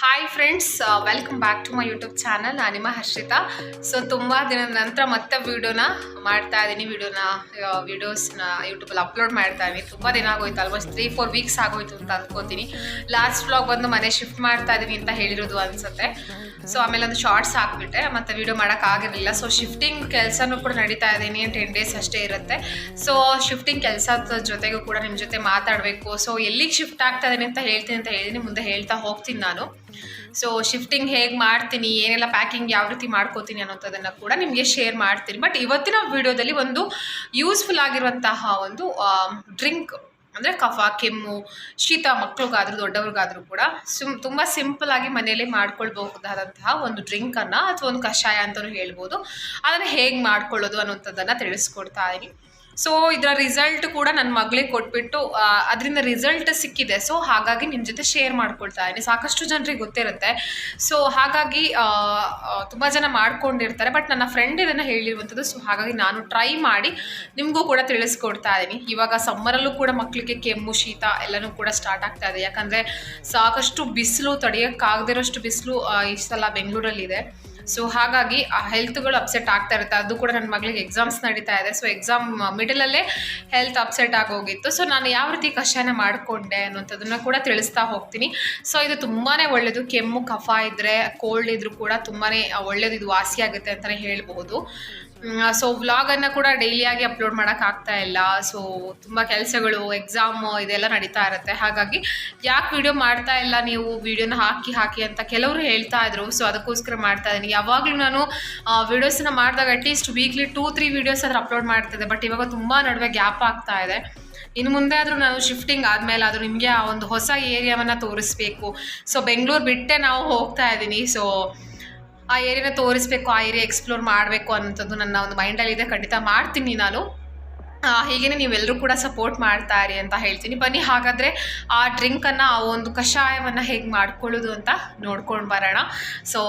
Hi friends welcome back to my YouTube channel ನಾನು ನಿಮ್ಮ Harshita so ತುಂಬ ದಿನದ ನಂತರ ಮತ್ತೆ ವೀಡಿಯೋನ ಮಾಡ್ತಾ ಇದ್ದೀನಿ ವೀಡಿಯೋನ ವೀಡಿಯೋಸ್ನ ಯೂಟ್ಯೂಬಲ್ಲಿ ಅಪ್ಲೋಡ್ ಮಾಡ್ತಾ ಇದ್ದೀನಿ ತುಂಬ ದಿನ ಆಗೋಯ್ತು ಆಲ್ಮೋಸ್ಟ್ ತ್ರೀ ಫೋರ್ ವೀಕ್ಸ್ ಆಗೋಯ್ತು ಅಂತ ಅಂದ್ಕೋತೀನಿ ಲಾಸ್ಟ್ ವ್ಲಾಗ್ ಬಂದು ಮನೆ ಶಿಫ್ಟ್ ಮಾಡ್ತಾ ಇದ್ದೀನಿ ಅಂತ ಹೇಳಿರೋದು ಅನಿಸುತ್ತೆ. ಸೊ ಆಮೇಲೆ ಒಂದು ಶಾರ್ಟ್ಸ್ ಹಾಕ್ಬಿಟ್ಟೆ. ಮತ್ತು ವಿಡಿಯೋ ಮಾಡೋಕ್ಕಾಗಿರಲಿಲ್ಲ ಸೊ ಶಿಫ್ಟಿಂಗ್ ಕೆಲಸನೂ ಕೂಡ ನಡೀತಾ ಇದ್ದೀನಿ ಟೆನ್ ಡೇಸ್ ಅಷ್ಟೇ ಇರುತ್ತೆ. ಸೊ ಶಿಫ್ಟಿಂಗ್ ಕೆಲಸದ ಜೊತೆಗೂ ಕೂಡ ನಿಮ್ಮ ಜೊತೆ ಮಾತಾಡಬೇಕು. ಸೊ ಎಲ್ಲಿಗೆ ಶಿಫ್ಟ್ ಆಗ್ತಾ ಇದ್ದೀನಿ ಅಂತ ಹೇಳ್ತೀನಿ ಅಂತ ಹೇಳಿದ್ದೀನಿ ಮುಂದೆ ಹೇಳ್ತಾ ಹೋಗ್ತೀನಿ ನಾನು. ಸೊ ಶಿಫ್ಟಿಂಗ್ ಹೇಗೆ ಮಾಡ್ತೀನಿ, ಏನೆಲ್ಲ ಪ್ಯಾಕಿಂಗ್ ಯಾವ ರೀತಿ ಮಾಡ್ಕೋತೀನಿ ಅನ್ನೋಂಥದ್ದನ್ನು ಕೂಡ ನಿಮಗೆ ಶೇರ್ ಮಾಡ್ತೀನಿ. ಬಟ್ ಇವತ್ತಿನ ವಿಡಿಯೋದಲ್ಲಿ ಒಂದು ಯೂಸ್ಫುಲ್ ಆಗಿರುವಂತಹ ಒಂದು ಡ್ರಿಂಕ್ ಅಂದರೆ ಕಫ, ಕೆಮ್ಮು, ಶೀತ, ಮಕ್ಳಿಗಾದ್ರೂ, ದೊಡ್ಡವ್ರಿಗಾದ್ರೂ ಕೂಡ ಸುಮ್, ತುಂಬ ಸಿಂಪಲ್ ಆಗಿ ಮನೆಯಲ್ಲೇ ಮಾಡ್ಕೊಳ್ಬಹುದಾದಂತಹ ಒಂದು ಡ್ರಿಂಕನ್ನು ಅಥವಾ ಒಂದು ಕಷಾಯ ಅಂತಲೂ ಹೇಳ್ಬೋದು. ಅದನ್ನು ಹೇಗೆ ಮಾಡ್ಕೊಳ್ಳೋದು ಅನ್ನೋಂಥದ್ದನ್ನು ತಿಳಿಸ್ಕೊಡ್ತಾ ಇದ್ದೀನಿ ಸೊ ಇದರ ರಿಸಲ್ಟ್ ಕೂಡ ನನ್ನ ಮಗಳಿಗೆ ಕೊಟ್ಬಿಟ್ಟು ಅದರಿಂದ ರಿಸಲ್ಟ್ ಸಿಕ್ಕಿದೆ. ಸೊ ಹಾಗಾಗಿ ನಿಮ್ಮ ಜೊತೆ ಶೇರ್ ಮಾಡ್ಕೊಳ್ತಾ ಇದ್ದೀನಿ. ಸಾಕಷ್ಟು ಜನರಿಗೆ ಗೊತ್ತಿರುತ್ತೆ. ಸೊ ಹಾಗಾಗಿ ತುಂಬ ಜನ ಮಾಡ್ಕೊಂಡಿರ್ತಾರೆ ಬಟ್ ನನ್ನ ಫ್ರೆಂಡ್ ಇದನ್ನು ಹೇಳಿರುವಂಥದ್ದು ಸೊ ಹಾಗಾಗಿ ನಾನು ಟ್ರೈ ಮಾಡಿ ನಿಮಗೂ ಕೂಡ ತಿಳಿಸ್ಕೊಡ್ತಾ ಇದ್ದೀನಿ. ಇವಾಗ ಸಮ್ಮರಲ್ಲೂ ಕೂಡ ಮಕ್ಕಳಿಗೆ ಕೆಮ್ಮು, ಶೀತ ಎಲ್ಲನೂ ಕೂಡ ಸ್ಟಾರ್ಟ್ ಆಗ್ತಾ ಇದೆ. ಯಾಕಂದರೆ ಸಾಕಷ್ಟು ಬಿಸಿಲು, ತಡೆಯೋಕ್ಕಾಗದಿರೋಷ್ಟು ಬಿಸಿಲು ಈ ಬೆಂಗಳೂರಲ್ಲಿದೆ. ಸೊ ಹಾಗಾಗಿ ಆ ಹೆಲ್ತ್ಗಳು ಅಪ್ಸೆಟ್ ಆಗ್ತಾ ಇರುತ್ತೆ. ಅದು ಕೂಡ ನನ್ನ ಮಗಳಿಗೆ ಎಕ್ಸಾಮ್ಸ್ ನಡೀತಾ ಇದೆ. ಸೊ ಎಕ್ಸಾಮ್ ಮಿಡಲಲ್ಲೇ ಹೆಲ್ತ್ ಅಪ್ಸೆಟ್ ಆಗೋಗಿತ್ತು. ಸೊ ನಾನು ಯಾವ ರೀತಿ ಕಷಾಯನ ಮಾಡಿಕೊಂಡೆ ಅನ್ನೋಂಥದ್ದನ್ನು ಕೂಡ ತಿಳಿಸ್ತಾ ಹೋಗ್ತೀನಿ. ಸೊ ಇದು ತುಂಬಾ ಒಳ್ಳೆಯದು ಕೆಮ್ಮು, ಕಫ ಇದ್ದರೆ ಕೋಲ್ಡ್ ಇದ್ರೂ ಕೂಡ ತುಂಬಾ ಒಳ್ಳೇದು. ಇದು ವಾಸಿ ಆಗುತ್ತೆ ಅಂತಲೇ ಹೇಳ್ಬೋದು ಸೊ ವ್ಲಾಗನ್ನು ಕೂಡ ಡೈಲಿಯಾಗಿ ಅಪ್ಲೋಡ್ ಮಾಡೋಕ್ಕಾಗ್ತಾ ಇಲ್ಲ. ಸೊ ತುಂಬ ಕೆಲಸಗಳು ಎಕ್ಸಾಮ್ ಇದೆಲ್ಲ ನಡೀತಾ ಇರುತ್ತೆ. ಹಾಗಾಗಿ ಯಾಕೆ ವಿಡಿಯೋ ಮಾಡ್ತಾ ಇಲ್ಲ ನೀವು? ವಿಡಿಯೋನ ಹಾಕಿ ಹಾಕಿ ಅಂತ ಕೆಲವರು ಹೇಳ್ತಾ ಇದ್ರು. ಸೊ ಅದಕ್ಕೋಸ್ಕರ ಮಾಡ್ತಾ ಇದ್ದೀನಿ ಯಾವಾಗಲೂ ನಾನು ವೀಡಿಯೋಸನ್ನ ಮಾಡಿದಾಗ at least weekly two three videos ಆದ್ರೆ ಅಪ್ಲೋಡ್ ಮಾಡ್ತಿದ್ದೆ. ಬಟ್ ಇವಾಗ ತುಂಬ ನಡುವೆ ಗ್ಯಾಪ್ ಆಗ್ತಾ ಇದೆ. ಇನ್ನು ಮುಂದೆ ಆದರೂ ನಾನು ಶಿಫ್ಟಿಂಗ್ ಆದಮೇಲೆ ಆದರೂ ನಿಮಗೆ ಆ ಒಂದು ಹೊಸ ಏರಿಯಾವನ್ನು ತೋರಿಸ್ಬೇಕು. ಸೊ ಬೆಂಗಳೂರು ಬಿಟ್ಟೆ ನಾವು ಹೋಗ್ತಾ ಇದ್ದೀನಿ ಸೊ ಆ ಏರಿಯಾನ ತೋರಿಸ್ಬೇಕು, ಆ ಏರಿಯಾ ಎಕ್ಸ್ಪ್ಲೋರ್ ಮಾಡಬೇಕು ಅನ್ನೋಂಥದ್ದು ನನ್ನ ಒಂದು ಮೈಂಡಲ್ಲಿದೆ ಖಂಡಿತ ಮಾಡ್ತೀನಿ ನಾನು. ಹೀಗೇ ನೀವೆಲ್ಲರೂ ಕೂಡ ಸಪೋರ್ಟ್ ಮಾಡ್ತಾ ಇರಿ ಅಂತ ಹೇಳ್ತೀನಿ. ಬನ್ನಿ, ಹಾಗಾದರೆ ಆ ಡ್ರಿಂಕನ್ನು ಆ ಒಂದು ಕಷಾಯವನ್ನು ಹೇಗೆ ಮಾಡ್ಕೊಳ್ಳೋದು ಅಂತ ನೋಡ್ಕೊಂಡು ಬರೋಣ. ಸೊ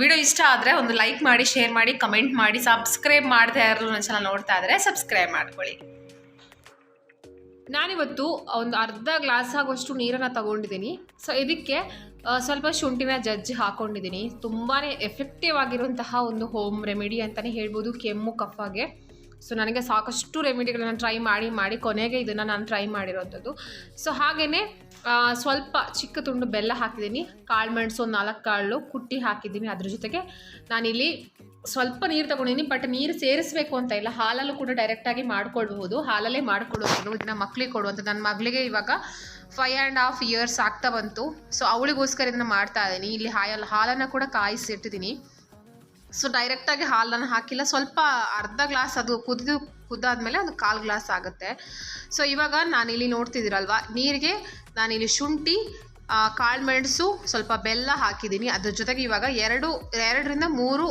ವಿಡಿಯೋ ಇಷ್ಟ ಆದರೆ ಒಂದು ಲೈಕ್ ಮಾಡಿ ಶೇರ್ ಮಾಡಿ ಕಮೆಂಟ್ ಮಾಡಿ ಸಬ್ಸ್ಕ್ರೈಬ್ ಮಾಡದೆ ಯಾರು ನನ್ನ ಚಾನಲ್ ನೋಡ್ತಾ ಇದ್ದರೆ ಸಬ್ಸ್ಕ್ರೈಬ್ ಮಾಡ್ಕೊಳ್ಳಿ. ನಾನಿವತ್ತು ಒಂದು ಅರ್ಧ ಗ್ಲಾಸ್ ಆಗುವಷ್ಟು ನೀರನ್ನು ತಗೊಂಡಿದ್ದೀನಿ. ಸೊ, ಇದಕ್ಕೆ ಸ್ವಲ್ಪ ಶುಂಠಿನ ಜಜ್ಜಿ ಹಾಕ್ಕೊಂಡಿದ್ದೀನಿ ತುಂಬಾ ಎಫೆಕ್ಟಿವ್ ಆಗಿರುವಂತಹ ಒಂದು ಹೋಮ್ ರೆಮಿಡಿ ಅಂತಲೇ ಹೇಳ್ಬೋದು, ಕೆಮ್ಮು ಕಫಾಗೆ ಸೊ ನನಗೆ ಸಾಕಷ್ಟು ರೆಮಿಡಿಗಳನ್ನ ಟ್ರೈ ಮಾಡಿ ಮಾಡಿ, ಕೊನೆಗೆ ಇದನ್ನು ನಾನು ಟ್ರೈ ಮಾಡಿರೋಂಥದ್ದು. ಸೊ ಹಾಗೆಯೇ ಸ್ವಲ್ಪ ಚಿಕ್ಕ ತುಂಡು ಬೆಲ್ಲ ಹಾಕಿದ್ದೀನಿ. ಕಾಳು ಮೆಣಸು ಒಂದು ನಾಲ್ಕು ಕಾಳು ಕುಟ್ಟಿ ಹಾಕಿದ್ದೀನಿ. ಅದ್ರ ಜೊತೆಗೆ ನಾನಿಲ್ಲಿ ಸ್ವಲ್ಪ ನೀರು ತೊಗೊಂಡಿದ್ದೀನಿ ಬಟ್ ನೀರು ಸೇರಿಸಬೇಕು ಅಂತ ಇಲ್ಲ. ಹಾಲಲ್ಲೂ ಕೂಡ ಡೈರೆಕ್ಟಾಗಿ ಮಾಡ್ಕೊಳ್ಬಹುದು. ಹಾಲಲ್ಲೇ ಮಾಡ್ಕೊಡೋದು ಇದನ್ನ ಮಕ್ಕಳಿಗೆ ಕೊಡುವಂಥ ನನ್ನ ಮಗಳಿಗೆ ಇವಾಗ ಫೈವ್ ಆ್ಯಂಡ್ ಹಾಫ್ ಇಯರ್ಸ್ ಆಗ್ತಾ ಬಂತು. ಸೊ ಅವಳಿಗೋಸ್ಕರ ಇದನ್ನು ಮಾಡ್ತಾ ಇದ್ದೀನಿ. ಇಲ್ಲಿ ಹಾಯಲ್, ಹಾಲನ್ನು ಕೂಡ ಕಾಯಿಸಿಟ್ಟಿದ್ದೀನಿ. ಸೊ ಡೈರೆಕ್ಟಾಗಿ ಹಾಲನ್ನು ಹಾಕಿಲ್ಲ. ಸ್ವಲ್ಪ ಅರ್ಧ ಗ್ಲಾಸ್ ಅದು ಕುದಿದು ಕುದ್ದಾದ್ಮೇಲೆ ಅದು ಕಾಲು ಗ್ಲಾಸ್ ಆಗುತ್ತೆ. ಸೊ ಇವಾಗ ನಾನಿಲ್ಲಿ ನೋಡ್ತಿದ್ದೀರಲ್ವ? ನೀರಿಗೆ ನಾನಿಲ್ಲಿ ಶುಂಠಿ ಕಾಳು ಮೆಣಸು ಸ್ವಲ್ಪ ಬೆಲ್ಲ ಹಾಕಿದ್ದೀನಿ. ಅದ್ರ ಜೊತೆಗೆ ಇವಾಗ ಎರಡು, ಎರಡರಿಂದ ಮೂರು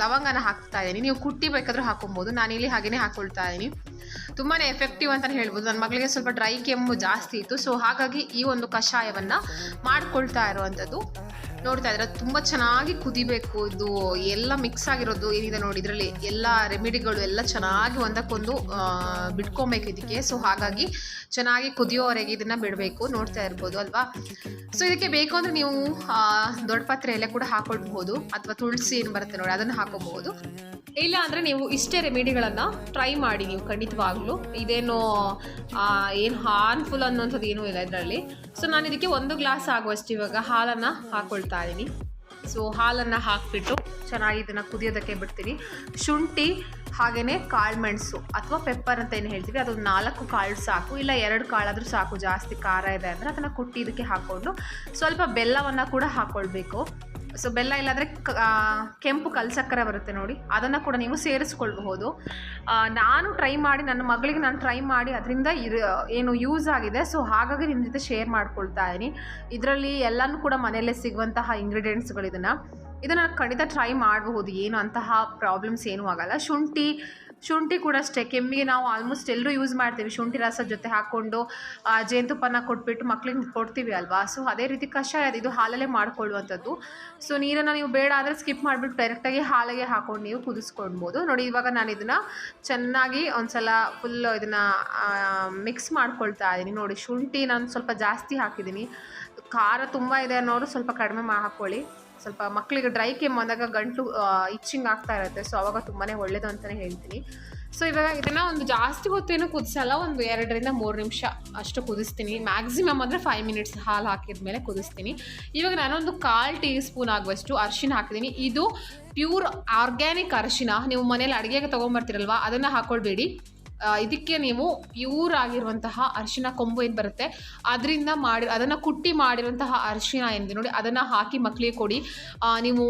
ಲವಂಗನ ಹಾಕ್ತಾ ಇದ್ದೀನಿ. ನೀವು ಕುಟ್ಟಿ ಬೇಕಾದರೂ ಹಾಕೊಬೋದು. ನಾನಿಲ್ಲಿ ಹಾಗೆಯೇ ಹಾಕೊಳ್ತಾ ಇದ್ದೀನಿ. ತುಂಬಾ ಎಫೆಕ್ಟಿವ್ ಅಂತಲೇ ಹೇಳ್ಬೋದು. ನನ್ನ ಮಗಳಿಗೆ ಸ್ವಲ್ಪ ಡ್ರೈ ಕೆಮ್ಮು ಜಾಸ್ತಿ ಇತ್ತು. ಸೊ ಹಾಗಾಗಿ ಈ ಒಂದು ಕಷಾಯವನ್ನು ಮಾಡ್ಕೊಳ್ತಾ ಇರುವಂಥದ್ದು. ನೋಡ್ತಾ ಇದ್ರೆ ತುಂಬ ಚೆನ್ನಾಗಿ ಕುದಿಬೇಕು. ಇದು ಎಲ್ಲ ಮಿಕ್ಸ್ ಆಗಿರೋದು ಏನಿದೆ ನೋಡಿ ಇದರಲ್ಲಿ ಎಲ್ಲ ರೆಮಿಡಿಗಳು ಎಲ್ಲ ಚೆನ್ನಾಗಿ ಒಂದಕ್ಕೊಂದು ಬಿಟ್ಕೊಬೇಕು ಇದಕ್ಕೆ. ಸೊ ಹಾಗಾಗಿ ಚೆನ್ನಾಗಿ ಕುದಿಯೋವರೆಗೆ ಇದನ್ನ ಬಿಡಬೇಕು. ನೋಡ್ತಾ ಇರ್ಬೋದು ಅಲ್ವಾ? ಸೊ ಇದಕ್ಕೆ ಬೇಕು ಅಂದ್ರೆ ನೀವು ದೊಡ್ಡ ಪಾತ್ರೆ ಎಲೆ ಕೂಡ ಹಾಕೊಳ್ಬಹುದು. ಅಥವಾ ತುಳಸಿ ಏನು ಬರುತ್ತೆ ನೋಡಿ, ಅದನ್ನು ಹಾಕೋಬಹುದು. ಇಲ್ಲ ಅಂದರೆ ನೀವು ಇಷ್ಟೇ ರೆಮಿಡಿಗಳನ್ನು ಟ್ರೈ ಮಾಡಿ ನೀವು ಖಂಡಿತವಾಗ್ಲೂ. ಇದೇನು ಏನು ಹಾರ್ಮ್ಫುಲ್ ಅನ್ನೋಂಥದ್ದು ಏನೂ ಇಲ್ಲ ಇದರಲ್ಲಿ. ಸೊ ನಾನು ಇದಕ್ಕೆ ಒಂದು ಗ್ಲಾಸ್ ಆಗುವಷ್ಟು ಇವಾಗ ಹಾಲನ್ನು ಹಾಕ್ಕೊಳ್ತಾ ಇದ್ದೀನಿ. ಸೊ ಹಾಲನ್ನು ಹಾಕಿಬಿಟ್ಟು ಚೆನ್ನಾಗಿ ಇದನ್ನು ಕುದಿಯೋದಕ್ಕೆ ಬಿಡ್ತೀನಿ. ಶುಂಠಿ ಹಾಗೆಯೇ ಕಾಳು ಮೆಣಸು ಅಥವಾ ಪೆಪ್ಪರ್ ಅಂತ ಏನು ಹೇಳ್ತೀವಿ, ಅದು ನಾಲ್ಕು ಕಾಳು ಸಾಕು, ಇಲ್ಲ ಎರಡು ಕಾಳಾದರೂ ಸಾಕು ಜಾಸ್ತಿ ಖಾರ ಇದೆ ಅಂದರೆ ಅದನ್ನು ಕುಟ್ಟಿ ಇದಕ್ಕೆ ಹಾಕ್ಕೊಂಡು ಸ್ವಲ್ಪ ಬೆಲ್ಲವನ್ನು ಕೂಡ ಹಾಕ್ಕೊಳ್ಬೇಕು ಸೊ ಬೆಲ್ಲ ಇಲ್ಲಾಂದರೆ ಕೆಂಪು ಕಲ್ಸಕ್ಕರೆ ಬರುತ್ತೆ ನೋಡಿ. ಅದನ್ನು ಕೂಡ ನೀವು ಸೇರಿಸ್ಕೊಳ್ಬಹುದು. ನಾನು ಟ್ರೈ ಮಾಡಿ, ನನ್ನ ಮಗಳಿಗೆ ನಾನು ಟ್ರೈ ಮಾಡಿ, ಅದರಿಂದ ಏನು ಯೂಸ್ ಆಗಿದೆ. ಸೊ ಹಾಗಾಗಿ ನಿಮ್ಮ ಜೊತೆ ಶೇರ್ ಮಾಡ್ಕೊಳ್ತಾ ಇದ್ದೀನಿ. ಇದರಲ್ಲಿ ಎಲ್ಲನೂ ಕೂಡ ಮನೆಯಲ್ಲೇ ಸಿಗುವಂತಹ ಇಂಗ್ರೀಡಿಯೆಂಟ್ಸ್ಗಳು ಇದನ್ನು. ಇದನ್ನು ಖಂಡಿತ ಟ್ರೈ ಮಾಡಬಹುದು. ಏನು ಅಂತಹ ಪ್ರಾಬ್ಲಮ್ಸ್ ಏನೂ ಆಗಲ್ಲ. ಶುಂಠಿ ಶುಂಠಿ ಕೂಡ ಅಷ್ಟೇ. ಕೆಮ್ಮಿಗೆ ನಾವು ಆಲ್ಮೋಸ್ಟ್ ಎಲ್ಲರೂ ಯೂಸ್ ಮಾಡ್ತೀವಿ ಶುಂಠಿ ರಸ ಜೊತೆ ಹಾಕ್ಕೊಂಡು ಜೇನುತುಪ್ಪನ ಕೊಟ್ಬಿಟ್ಟು ಮಕ್ಳಿಗೆ ಕೊಡ್ತೀವಿ ಅಲ್ವಾ? ಸೊ ಅದೇ ರೀತಿ ಕಷಾಯ ಇದು ಹಾಲಲ್ಲೇ ಮಾಡ್ಕೊಳ್ಳುವಂಥದ್ದು. ಸೊ ನೀರನ್ನು ನೀವು ಬೇಡ ಅಂದರೆ ಸ್ಕಿಪ್ ಮಾಡಿಬಿಟ್ಟು ಡೈರೆಕ್ಟಾಗಿ ಹಾಲಿಗೆ ಹಾಕ್ಕೊಂಡು ನೀವು ಕುದಿಸ್ಕೊಳ್ಬೋದು. ನೋಡಿ, ಇವಾಗ ನಾನು ಇದನ್ನು ಚೆನ್ನಾಗಿ ಒಂದ್ಸಲ ಫುಲ್ ಇದನ್ನು ಮಿಕ್ಸ್ ಮಾಡ್ಕೊಳ್ತಾ ಇದ್ದೀನಿ ನೋಡಿ, ಶುಂಠಿ ನಾನು ಸ್ವಲ್ಪ ಜಾಸ್ತಿ ಹಾಕಿದ್ದೀನಿ ಖಾರ ತುಂಬ ಇದೆ ಅನ್ನೋರು ಸ್ವಲ್ಪ ಕಡಿಮೆ ಮಾ ಹಾಕ್ಕೊಳ್ಳಿ ಸ್ವಲ್ಪ ಮಕ್ಕಳಿಗೆ ಡ್ರೈ ಕೆಮ್ಮು ಅಂದಾಗ ಗಂಟು ಇಚ್ಚಿಂಗ್ ಆಗ್ತಾ ಇರುತ್ತೆ. ಸೊ ಅವಾಗ ತುಂಬಾ ಒಳ್ಳೇದು ಅಂತಲೇ ಹೇಳ್ತೀನಿ. ಸೊ ಇವಾಗ ಇದನ್ನು ಒಂದು ಜಾಸ್ತಿ ಹೊತ್ತೇನು ಕುದಿಸಲ್ಲ. ಒಂದು ಎರಡರಿಂದ ಮೂರು ನಿಮಿಷ ಅಷ್ಟು ಕುದಿಸ್ತೀನಿ. ಮ್ಯಾಕ್ಸಿಮಮ್ ಅಂದರೆ ಫೈವ್ ಮಿನಿಟ್ಸ್ ಹಾಲು ಹಾಕಿದ ಮೇಲೆ ಕುದಿಸ್ತೀನಿ. ಇವಾಗ ನಾನೊಂದು ಕಾಲು ಟೀ ಸ್ಪೂನ್ ಆಗುವಷ್ಟು ಅರಿಶಿನ ಹಾಕಿದ್ದೀನಿ. ಇದು ಪ್ಯೂರ್ ಆರ್ಗ್ಯಾನಿಕ್ ಅರಿಶಿನ ನೀವು ಮನೇಲಿ ಅಡುಗೆಗೆ ತೊಗೊಂಬರ್ತೀರಲ್ವ, ಅದನ್ನು ಹಾಕ್ಕೊಳ್ಬೇಡಿ ಇದಕ್ಕೆ ನೀವು ಪ್ಯೂರ್ ಆಗಿರುವಂತಹ ಅರಿಶಿನ ಕೊಂಬು ಏನು ಬರುತ್ತೆ? ಅದರಿಂದ ಮಾಡಿ, ಅದನ್ನು ಕುಟ್ಟಿ ಮಾಡಿರುವಂತಹ ಅರಿಶಿನ ಏನಿದೆ ನೋಡಿ, ಅದನ್ನು ಹಾಕಿ ಮಕ್ಕಳಿಗೆ ಕೊಡಿ. ನೀವು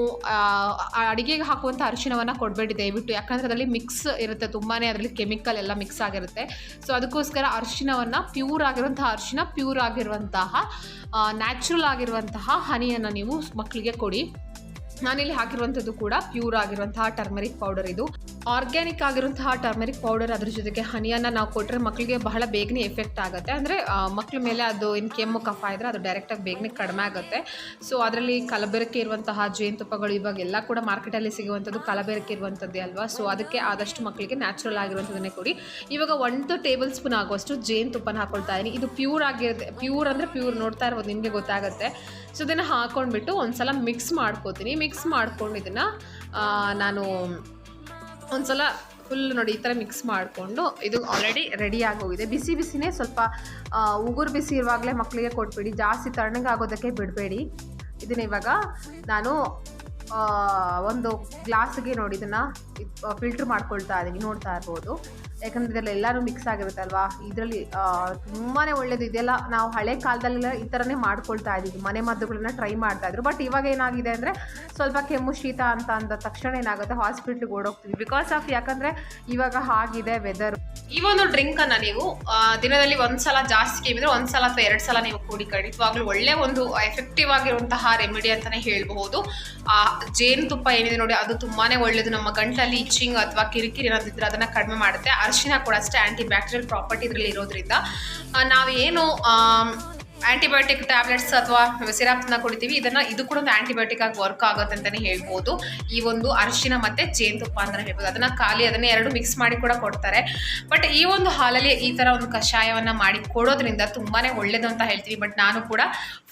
ಅಡುಗೆಗೆ ಹಾಕುವಂಥ ಅರಿಶಿನವನ್ನು ಕೊಡಬೇಡಿ ದಯವಿಟ್ಟು. ಯಾಕಂದರೆ ಅದರಲ್ಲಿ ಮಿಕ್ಸ್ ಇರುತ್ತೆ ತುಂಬಾ ಅದರಲ್ಲಿ ಕೆಮಿಕಲ್ ಎಲ್ಲ ಮಿಕ್ಸ್ ಆಗಿರುತ್ತೆ. ಸೊ ಅದಕ್ಕೋಸ್ಕರ ಅರಿಶಿನವನ್ನು ಪ್ಯೂರ್ ಆಗಿರುವಂಥ ಅರಿಶಿನ ಪ್ಯೂರ್ ಆಗಿರುವಂತಹ ನ್ಯಾಚುರಲ್ ಆಗಿರುವಂತಹ ಹನಿಯನ್ನು ನೀವು ಮಕ್ಕಳಿಗೆ ಕೊಡಿ. ನಾನಿಲ್ಲಿ ಹಾಕಿರುವಂಥದ್ದು ಕೂಡ ಪ್ಯೂರ್ ಆಗಿರುವಂತಹ ಟರ್ಮರಿಕ್ ಪೌಡರ್ ಇದು. ಆರ್ಗ್ಯಾನಿಕ್ ಆಗಿರುವಂತಹ ಟರ್ಮರಿಕ್ ಪೌಡರ್ ಅದ್ರ ಜೊತೆಗೆ ಹನಿಯನ್ನು ನಾವು ಕೊಟ್ಟರೆ ಮಕ್ಕಳಿಗೆ ಬಹಳ ಬೇಗನೆ ಎಫೆಕ್ಟ್ ಆಗುತ್ತೆ. ಅಂದರೆ ಮಕ್ಕಳ ಮೇಲೆ ಅದು ಏನು ಕೆಮ್ಮು, ಕಫ ಇದ್ದರೆ ಅದು ಡೈರೆಕ್ಟಾಗಿ ಬೇಗನೆ ಕಡಿಮೆ ಆಗುತ್ತೆ. ಸೊ ಅದರಲ್ಲಿ ಕಲಬೆರಕೆ ಇರುವಂತಹ ಜೇನುತುಪ್ಪಗಳು ಇವಾಗ ಎಲ್ಲ ಕೂಡ ಮಾರ್ಕೆಟಲ್ಲಿ ಸಿಗುವಂಥದ್ದು ಕಲಬೆರಕೆ ಇರುವಂಥದ್ದೇ ಅಲ್ವಾ? ಸೊ ಅದಕ್ಕೆ ಆದಷ್ಟು ಮಕ್ಕಳಿಗೆ ನ್ಯಾಚುರಲ್ ಆಗಿರುವಂಥದ್ದನ್ನೇ ಕೊಡಿ. ಇವಾಗ ಒಂದು ಟೇಬಲ್ ಸ್ಪೂನ್ ಆಗುವಷ್ಟು ಜೇನುತುಪ್ಪನ ಹಾಕೊಳ್ತಾ ಇದ್ದೀನಿ ಇದು ಪ್ಯೂರ್ ಆಗಿರುತ್ತೆ. ಪ್ಯೂರ್ ಅಂದರೆ ಪ್ಯೂರ್ ನೋಡ್ತಾ ಇರ್ಬೋದು, ನಿಮಗೆ ಗೊತ್ತಾಗುತ್ತೆ. ಸೊ ಇದನ್ನು ಹಾಕೊಂಡ್ಬಿಟ್ಟು ಒಂದ್ಸಲ ಮಿಕ್ಸ್ ಮಾಡ್ಕೋತೀನಿ. ಮಿಕ್ಸ್ ಮಾಡ್ಕೊಂಡು ಇದನ್ನು ನಾನು ಒಂದ್ಸಲ ಫುಲ್ ನೋಡಿ ಈ ಥರ ಮಿಕ್ಸ್ ಮಾಡಿಕೊಂಡು ಇದು ಆಲ್ರೆಡಿ ರೆಡಿ ಆಗೋಗಿದೆ ಬಿಸಿ ಬಿಸಿನೇ ಸ್ವಲ್ಪ ಉಗುರು ಬಿಸಿ ಇರುವಾಗಲೇ ಮಕ್ಕಳಿಗೆ ಕೊಟ್ಬಿಡಿ. ಜಾಸ್ತಿ ತಣ್ಣಗಾಗೋದಕ್ಕೆ ಬಿಡಬೇಡಿ. ಇದನ್ನ ಇವಾಗ ನಾನು ಒಂದು ಗ್ಲಾಸ್ಗೆ ನೋಡಿ ಇದನ್ನು ಫಿಲ್ಟ್ರ್ ಮಾಡ್ಕೊಳ್ತಾ ಇದ್ದೀನಿ ನೋಡ್ತಾ ಇರ್ಬೋದು. ಯಾಕಂದರೆ ಇದರಲ್ಲಿ ಎಲ್ಲನೂ ಮಿಕ್ಸ್ ಆಗಿರುತ್ತೆ ಅಲ್ವಾ ಇದರಲ್ಲಿ ತುಂಬಾ ಒಳ್ಳೇದು. ಇದೆಲ್ಲ ನಾವು ಹಳೆ ಕಾಲದಲ್ಲೆಲ್ಲ ಈ ಥರನೇ ಮಾಡ್ಕೊಳ್ತಾ ಇದ್ದೀವಿ. ಮನೆ ಮದ್ದುಗಳನ್ನ ಟ್ರೈ ಮಾಡ್ತಾ ಇದ್ರು. ಬಟ್ ಇವಾಗ ಏನಾಗಿದೆ ಅಂದರೆ ಸ್ವಲ್ಪ ಕೆಮ್ಮು, ಶೀತ ಅಂತ ಅಂದ ತಕ್ಷಣ ಏನಾಗುತ್ತೆ? ಹಾಸ್ಪಿಟ್ಲಿಗೆ ಓಡೋಗ್ತೀವಿ. ಬಿಕಾಸ್ ಆಫ್ ಯಾಕಂದರೆ ಇವಾಗ ಹಾಗಿದೆ ವೆದರ್ ಈ ಒಂದು ಡ್ರಿಂಕನ್ನು ನೀವು ದಿನದಲ್ಲಿ ದಿನದಲ್ಲಿ ಒಂದ್ಸಲ ಜಾಸ್ತಿ ಕೆಮ್ಮಿದ್ರೆ ಒಂದ್ಸಲ ಅಥವಾ ಎರಡು ಸಲ ನೀವು ಕೂಡಿ ಖಂಡಿತವಾಗ್ಲೂ ಒಳ್ಳೆ ಒಂದು ಎಫೆಕ್ಟಿವ್ ಆಗಿರುವಂತಹ ರೆಮಿಡಿ ಅಂತಾನೆ ಹೇಳಬಹುದು. ಆ ಜೇನುತುಪ್ಪ ಏನಿದೆ ನೋಡಿ, ಅದು ತುಂಬಾನೇ ಒಳ್ಳೇದು. ನಮ್ಮ ಗಂಟಲಲ್ಲಿ ಇಚ್ಚಿಂಗ್ ಅಥವಾ ಕಿರಿಕಿರಿ ಏನಾದಿದ್ರೆ ಅದನ್ನ ಕಡಿಮೆ ಮಾಡುತ್ತೆ. ಅರಿಶಿನ ಕೂಡ ಅಷ್ಟೇ ಆಂಟಿ ಬ್ಯಾಕ್ಟೀರಿಯಲ್ ಪ್ರಾಪರ್ಟಿ ಇದರಲ್ಲಿ ಇರೋದ್ರಿಂದ. ನಾವೇನು ಆಂಟಿಬಯೋಟಿಕ್ ಟ್ಯಾಬ್ಲೆಟ್ಸ್ ಅಥವಾ ಸಿರಪ್ನ ಕುಡಿತೀವಿ. ಇದನ್ನ ಇದು ಕೂಡ ಒಂದು ಆಂಟಿಬಯೋಟಿಕ್ ಆಗಿ ವರ್ಕ್ ಆಗುತ್ತೆ ಅಂತಾನೆ ಹೇಳ್ಬೋದು. ಈ ಒಂದು ಅರಿಶಿನ ಮತ್ತೆ ಜೇನುತುಪ್ಪ ಅಂತಾನೆ ಹೇಳ್ಬೋದು. ಅದನ್ನ ಖಾಲಿ ಅದನ್ನ ಎರಡು ಮಿಕ್ಸ್ ಮಾಡಿ ಕೂಡ ಕೊಡ್ತಾರೆ. ಬಟ್ ಈ ಒಂದು ಹಾಲಲ್ಲಿ ಈ ತರ ಒಂದು ಕಷಾಯವನ್ನ ಮಾಡಿ ಕೊಡೋದ್ರಿಂದ ತುಂಬಾನೇ ಒಳ್ಳೇದು ಅಂತ ಹೇಳ್ತೀವಿ. ಬಟ್ ನಾನು ಕೂಡ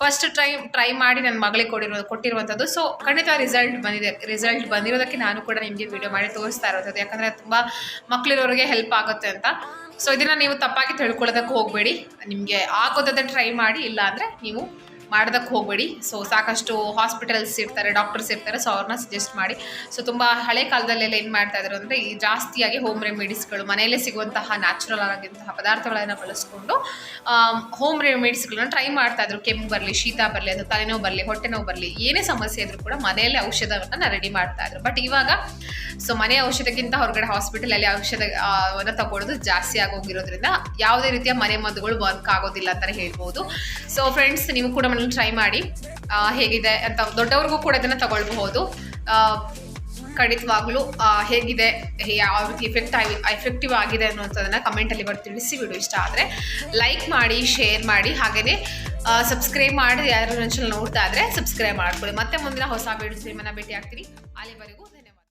ಫಸ್ಟ್ ಟ್ರೈ ಟ್ರೈ ಮಾಡಿ ನನ್ನ ಮಗಳಿಗೆ ಕೊಡಿರೋ, ಕೊಟ್ಟಿರುವಂಥದ್ದು. ಸೊ ಖಂಡಿತ ರಿಸಲ್ಟ್ ಬಂದಿದೆ. ರಿಸಲ್ಟ್ ಬಂದಿರೋದಕ್ಕೆ ನಾನು ಕೂಡ ನಿಮಗೆ ವಿಡಿಯೋ ಮಾಡಿ ತೋರಿಸ್ತಾ ಇರೋದು ಯಾಕಂದರೆ ತುಂಬ ಮಕ್ಕಳಿರೋರಿಗೆ ಹೆಲ್ಪ್ ಆಗುತ್ತೆ ಅಂತ. ಸೊ ಇದನ್ನು ನೀವು ತಪ್ಪಾಗಿ ತಿಳ್ಕೊಳ್ಳೋದಕ್ಕೆ ಹೋಗಬೇಡಿ. ನಿಮಗೆ ಆಗೋದಾದ್ರೆ ಟ್ರೈ ಮಾಡಿ ಇಲ್ಲ ಅಂದರೆ ನೀವು ಮಾಡೋದಕ್ಕೆ ಹೋಗಬೇಡಿ. ಸೊ ಸಾಕಷ್ಟು ಹಾಸ್ಪಿಟಲ್ಸ್ ಇರ್ತಾರೆ ಡಾಕ್ಟರ್ಸ್ ಇರ್ತಾರೆ ಸೊ ಅವ್ರನ್ನ ಸಜೆಸ್ಟ್ ಮಾಡಿ. ಸೊ ತುಂಬ ಹಳೆ ಕಾಲದಲ್ಲೆಲ್ಲ ಏನು ಮಾಡ್ತಾಯಿದ್ರು ಅಂದರೆ, ಈ ಜಾಸ್ತಿಯಾಗಿ ಹೋಮ್ ರೆಮಿಡೀಸ್ಗಳು ಮನೆಯಲ್ಲೇ ಸಿಗುವಂತಹ ನ್ಯಾಚುರಲ್ ಆಗಿರುವಂತಹ ಪದಾರ್ಥಗಳನ್ನು ಬಳಸ್ಕೊಂಡು ಹೋಮ್ ರೆಮಿಡೀಸ್ಗಳನ್ನ ಟ್ರೈ ಮಾಡ್ತಾಯಿದ್ರು ಕೆಮ್ಮು ಬರಲಿ, ಶೀತ ಬರಲಿ ಅಥವಾ ತಲೆನೋವು ಬರಲಿ, ಹೊಟ್ಟೆ ನೋವು ಬರಲಿ, ಏನೇ ಸಮಸ್ಯೆ ಇದ್ರೂ ಕೂಡ ಮನೆಯಲ್ಲೇ ಔಷಧವನ್ನು ರೆಡಿ ಮಾಡ್ತಾಯಿದ್ರು ಬಟ್ ಇವಾಗ ಸೊ ಮನೆ ಔಷಧಕ್ಕಿಂತ ಹೊರಗಡೆ ಹಾಸ್ಪಿಟಲಲ್ಲಿ ಔಷಧವನ್ನು ತಗೊಳ್ಳೋದು ಜಾಸ್ತಿ ಆಗೋಗಿರೋದ್ರಿಂದ ಯಾವುದೇ ರೀತಿಯ ಮನೆ ಮದ್ದುಗಳು ವರ್ಕ್ ಆಗೋದಿಲ್ಲ ಅಂತಲೇ ಹೇಳ್ಬೋದು. ಸೊ ಫ್ರೆಂಡ್ಸ್ ನೀವು ಕೂಡ ಮನೇಲಿ ಟ್ರೈ ಮಾಡಿ ಹೇಗಿದೆ ಅಂತ ದೊಡ್ಡವ್ರಿಗೂ ಕೂಡ ಇದನ್ನು ತಗೊಳ್ಬಹುದು. ಖಂಡಿತವಾಗ್ಲೂ ಹೇಗಿದೆ, ಯಾವ ರೀತಿ ಎಫೆಕ್ಟ್ ಆಗಿ ಎಫೆಕ್ಟಿವ್ ಆಗಿದೆ ಅನ್ನೋಂಥದ್ದನ್ನು ಕಮೆಂಟಲ್ಲಿ ಬರ್, ತಿಳಿಸಿ ವಿಡಿಯೋ ಇಷ್ಟ ಆದರೆ. ಲೈಕ್ ಮಾಡಿ ಶೇರ್ ಮಾಡಿ ಹಾಗೆಯೇ ಸಬ್ಸ್ಕ್ರೈಬ್ ಮಾಡಿ ಯಾರು ನನ್ನ ನೋಡ್ತಾ ಇದ್ದರೆ ಸಬ್ಸ್ಕ್ರೈಬ್ ಮಾಡ್ಕೊಳ್ಳಿ. ಮತ್ತೆ ಮುಂದಿನ ಹೊಸ ವೀಡಿಯೋ ಸಿನಿಮಾನ ಭೇಟಿ ಆಗ್ತೀನಿ ಅಲ್ಲಿವರೆಗೂ